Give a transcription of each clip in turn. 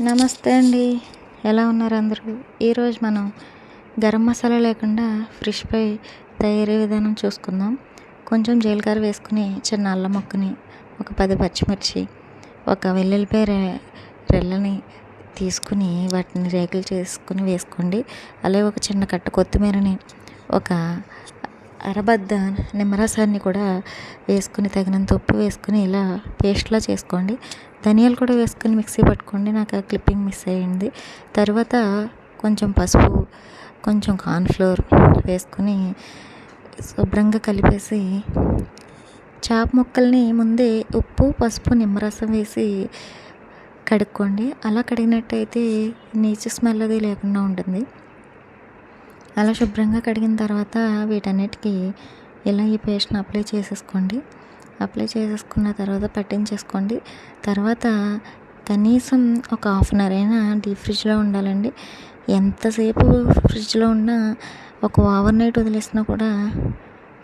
నమస్తే అండి. ఎలా ఉన్నారు అందరూ? ఈరోజు మనం గరం మసాలా లేకుండా ఫ్రిష్ ఫ్రై తయారీ విధానం చూసుకుందాం. కొంచెం జీలకర్ర వేసుకుని చిన్న అల్లం ముక్కని ఒక పది పచ్చిమిర్చి ఒక వెల్లుల్లిపాయ రె రెల్లని తీసుకుని వాటిని రేకులు చేసుకుని వేసుకోండి. అలాగే ఒక చిన్న కట్ట కొత్తిమీరని ఒక అరబద్ద నిమ్మరసాన్ని కూడా వేసుకుని తగినంత ఉప్పు వేసుకుని ఇలా పేస్ట్లా చేసుకోండి. ధనియాలు కూడా వేసుకుని మిక్సీ పట్టుకోండి. నాకు ఆ క్లిప్పింగ్ మిస్ అయ్యింది. తర్వాత కొంచెం పసుపు కొంచెం కార్న్ఫ్లోర్ వేసుకొని శుభ్రంగా కలిపేసి చేప ముక్కల్ని ముందే ఉప్పు పసుపు నిమ్మరసం వేసి కడుక్కోండి. అలా కడిగినట్టయితే నీచు స్మెల్ అది లేకుండా ఉంటుంది. అలా శుభ్రంగా కడిగిన తర్వాత వీటన్నిటికీ ఇలా ఈ పేస్ట్ని అప్లై చేసేసుకోండి. అప్లై చేసేసుకున్న తర్వాత పట్టించేసుకోండి. తర్వాత కనీసం ఒక హాఫ్ అన్ అవర్ అయినా డీప్ ఫ్రిడ్జ్లో ఉండాలండి. ఎంతసేపు ఫ్రిడ్జ్లో ఉన్నా ఒక ఓవర్ నైట్ వదిలేసినా కూడా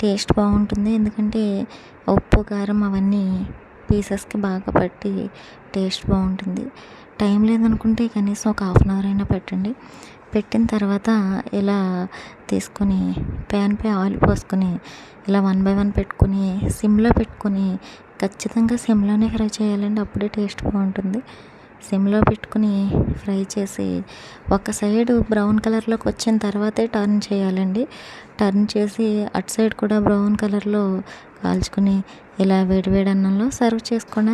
టేస్ట్ బాగుంటుంది. ఎందుకంటే ఉప్పు కారం అవన్నీ పీసెస్కి బాగా పట్టి టేస్ట్ బాగుంటుంది. టైం లేదనుకుంటే కనీసం ఒక హాఫ్ అన్ అవర్ అయినా పెట్టండి. పెట్టిన తర్వాత ఇలా తీసుకొని ప్యాన్పై ఆయిల్ పోసుకొని ఇలా వన్ బై వన్ పెట్టుకుని సిమ్లో పెట్టుకుని ఖచ్చితంగా సిమ్లోనే ఫ్రై చేయాలండి అప్పుడే టేస్ట్ బాగుంటుంది. సిమ్లో పెట్టుకుని ఫ్రై చేసి ఒక సైడ్ బ్రౌన్ కలర్లోకి వచ్చిన తర్వాతే టర్న్ చేయాలండి. టర్న్ చేసి అటు సైడ్ కూడా బ్రౌన్ కలర్లో కాల్చుకుని ఇలా వేడివేడి అన్నంలో సర్వ్ చేసుకోండి.